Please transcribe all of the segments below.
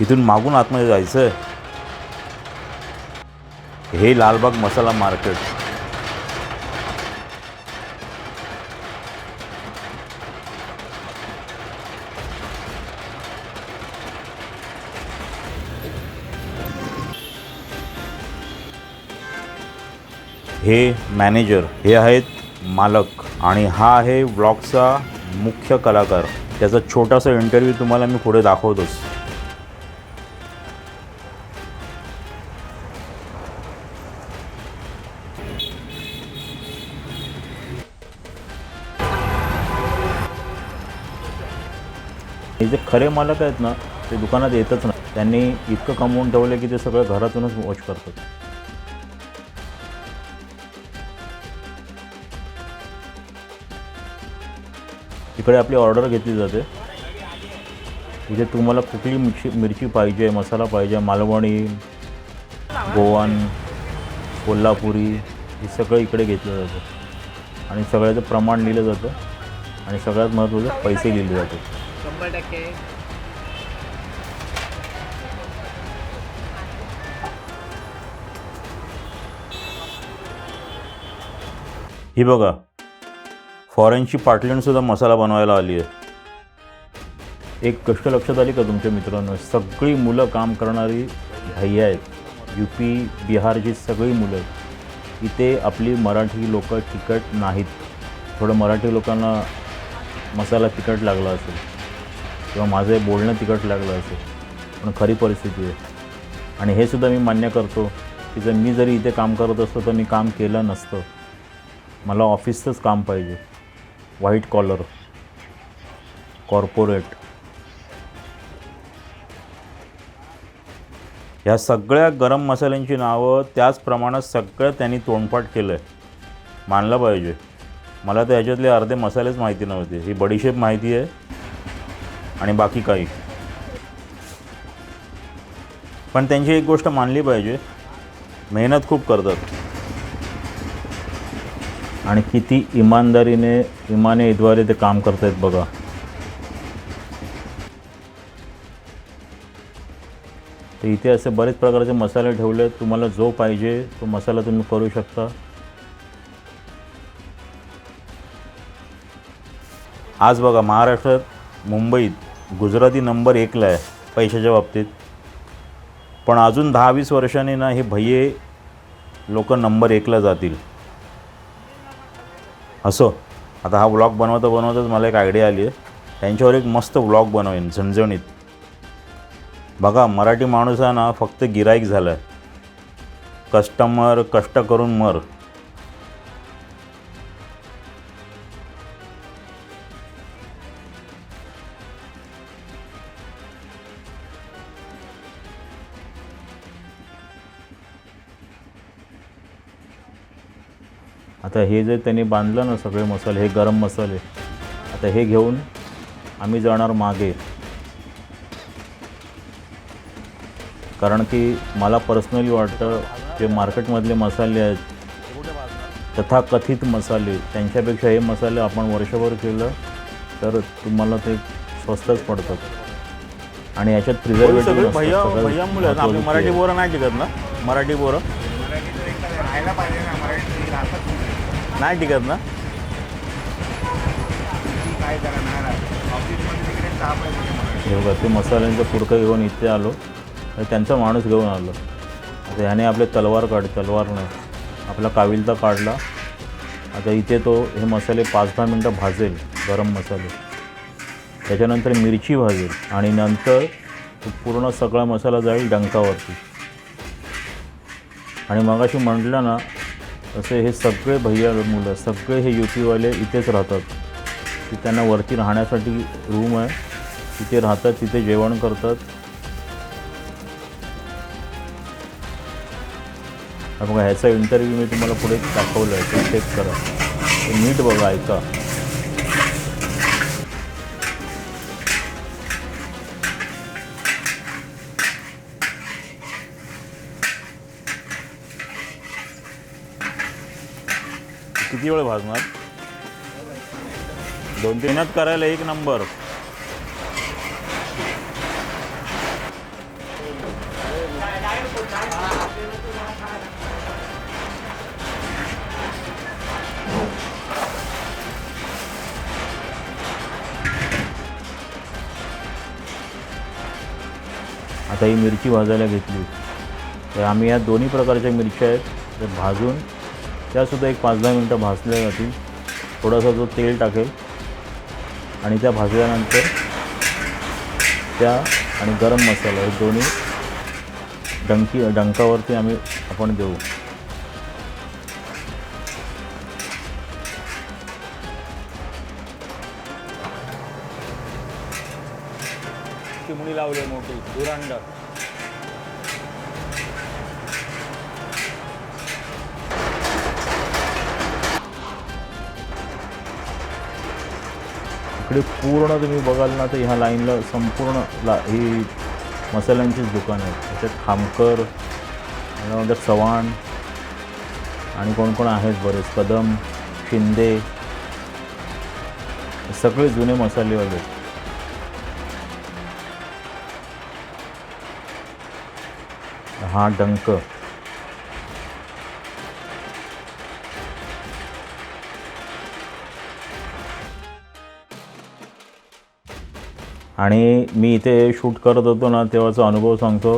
इथून मागून आतमध्ये जायचं. हे लालबाग मसाला मार्केट. हे मॅनेजर हे आहेत मालक आणि हा आहे ब्लॉगचा मुख्य कलाकार. त्याचा छोटासा इंटरव्ह्यू तुम्हाला मी पुढे दाखवतोच. हे जे खरे मालक आहेत ना ते दुकानात येतच नाही. त्यांनी इतकं कमवून ठेवलं की ते सगळं घरातूनच वॉच करतात. इकडे आपली ऑर्डर घेतली जाते. इथे तुम्हाला कुठली मिरची मिरची पाहिजे मसाला पाहिजे मालवणी गोवन कोल्हापुरी हे सगळं इकडे घेतलं जातं. आणि सगळ्याचं प्रमाण लिहिलं जातं. आणि सगळ्यात महत्त्वाचं पैसे लिहिले जातात. शंभर टक्के. ही बघा फॉरेनची पाटलीणसुद्धा मसाला बनवायला आली आहे. एक गोष्ट लक्षात आली का तुमच्या मित्रांनो? सगळी मुलं काम करणारी भैया आहेत. यू पी बिहारची सगळी मुलं. आहेत इथे आपली मराठी लोक तिखट नाहीत. थोडं मराठी लोकांना मसाला तिखट लागला असेल. किंवा माझं बोलणं तिखट लागलं असेल पण खरी परिस्थिती आहे. आणि हे सुद्धा मी मान्य करतो की जर मी जरी इथे काम करत असतो तर मी काम केलं नसतं. मला ऑफिसचंच काम पाहिजे. व्हाईट कॉलर कॉर्पोरेट ह्या सगळ्या गरम मसाल्यांची नावं त्याच प्रमाणात सगळं त्यांनी तोंडपाठ केलं आहे मानलं पाहिजे. मला तर ह्याच्यातले अर्धे मसालेच माहिती नव्हते. ही बडीशेप माहिती आहे. आणि बाकी काही. पण त्यांची एक गोष्ट मानली पाहिजे. मेहनत खूप करतात. आणि किती इमानदारीने इमानेद्वारे ते काम करतायत बघा. तर इथे असे बरेच प्रकारचे मसाले ठेवले आहेत तुम्हाला जो पाहिजे तो मसाला तुम्ही करू शकता. आज बघा महाराष्ट्रात मुंबईत गुजराती नंबर एकला आहे पैशाच्या बाबतीत. पण अजून दहा वीस वर्षांनी ना हे भैये लोक नंबर एकला जातील. असो. आता हा व्लॉग बनवता बनवताच मला एक आयडिया आली आहे. त्यांच्यावर एक मस्त व्लॉग बनवेन झणझणीत. बघा मराठी माणूस हा ना फक्त गिराईक झाला आहे कस्टमर कष्ट करून मर. आता हे जे त्यांनी बांधलं ना सगळे मसाले हे गरम मसाले आता हे घेऊन आम्ही जाणार मागे. कारण की मला पर्सनली वाटतं जे मार्केटमधले मसाले आहेत तथाकथित मसाले त्यांच्यापेक्षा हे मसाले आपण वर्षभर केलं तर तुम्हाला ते स्वस्तच पडतात. आणि याच्यात प्रिझर्वेटिव्ह मराठी बोरं नाही टिकत ना? मराठी बोरं राहायला पाहिजे ना मराठी राहतात नाही टिकत ना काय करा नाही राहत ऑफिसमध्ये तिकडे चहा पाहिजे हे बघा ते मसाल्यांचं पुडकं घेऊन इथे आलो. त्यांचा माणूस घेऊन आलो. आता ह्याने आपले तलवार काढ तलवार नाही. आपला काविलता काढला. आता इथे तो हे मसाले पाच दहा मिनटं भाजेल गरम मसाले. त्याच्यानंतर मिरची भाजेल. आणि नंतर तो पूर्ण सगळा मसाला जाईल डंकावरती. आणि मगाशी म्हटलं ना असे हे सगळे भैया मुलं सगळे हे युतीवाले इथेच राहतात. की त्यांना वरती राहण्यासाठी रूम आहे. तिथे राहतात तिथे जेवण करतात. बघा ह्याचा इंटरव्ह्यू मी तुम्हाला पुढे दाखवलं आहे ते चेक करा. ते नीट बघा ऐका. किती वेळ भाजणार? दोन तीनच करायला एक नंबर. आता ही मिरची भाजायला घेतली. तर आम्ही या दोन्ही प्रकारच्या मिरच्या आहेत. तर भाजून त्यासुद्धा एक पाच दहा मिनटं भाजल्या जातील. थोडासा जो तेल टाकेल आणि त्या भाजल्यानंतर त्या आणि गरम मसाला हे दोन्ही डंकी डंकावरती आम्ही आपण देऊ. चिमणी लावली मोठी दुरांड इकडे पूर्ण तुम्ही बघाल ना तर ह्या लाईनला संपूर्ण ला ही मसाल्यांचीच दुकानं आहेत. त्याच्यात खामकर त्यानंतर चव्हाण आणि कोण कोण आहेत बरेच कदम शिंदे हे सगळे जुने मसालेवाले आहेत. हा डंक. आणि मी इथे शूट करत होतो ना तेव्हाचा अनुभव सांगतो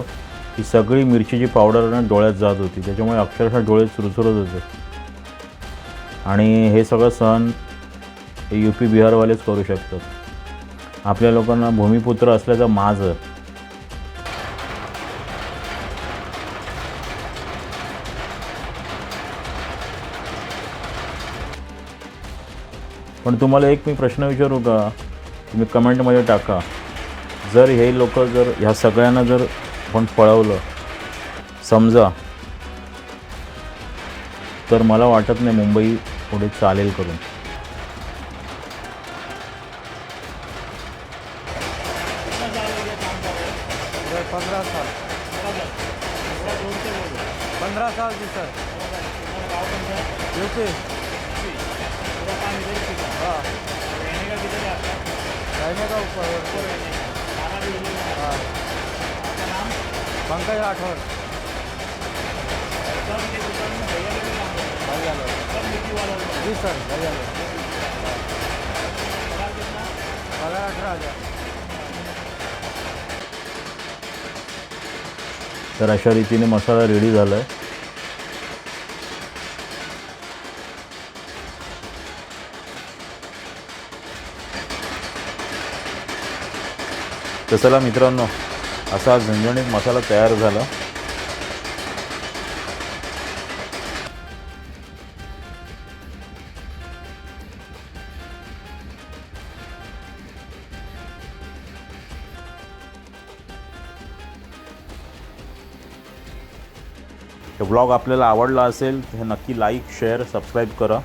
की सगळी मिरचीची पावडर ना डोळ्यात जात होती. त्याच्यामुळे अक्षरशः डोळे सुरसुरत होते. आणि हे सगळं सण यू पी बिहारवालेच करू शकतात. आपल्या लोकांना भूमिपुत्र असल्याचा माज पण तुम्हाला एक मी प्रश्न विचारू का? तुम्ही कमेंटमध्ये टाका. जर हे लोक जर ह्या सगळ्यांना जर आपण पळवलं समजा तर मला वाटत नाही मुंबई पुढे चालेल करून. पंधरा साल. पंधरा साल. जी सर यूपी हां रहने का ऊपर हाँ पंकज राठोड जी सर भैया पगार अठरा हज़ार तर अशा रीतीने मसाला रेडी झाला आहे तर चला मित्रांनो असा झणझणीत मसाला तयार झाला. ब्लॉग आपल्याला आवडला असेल तर नक्की लाईक शेअर सबस्क्राईब करा.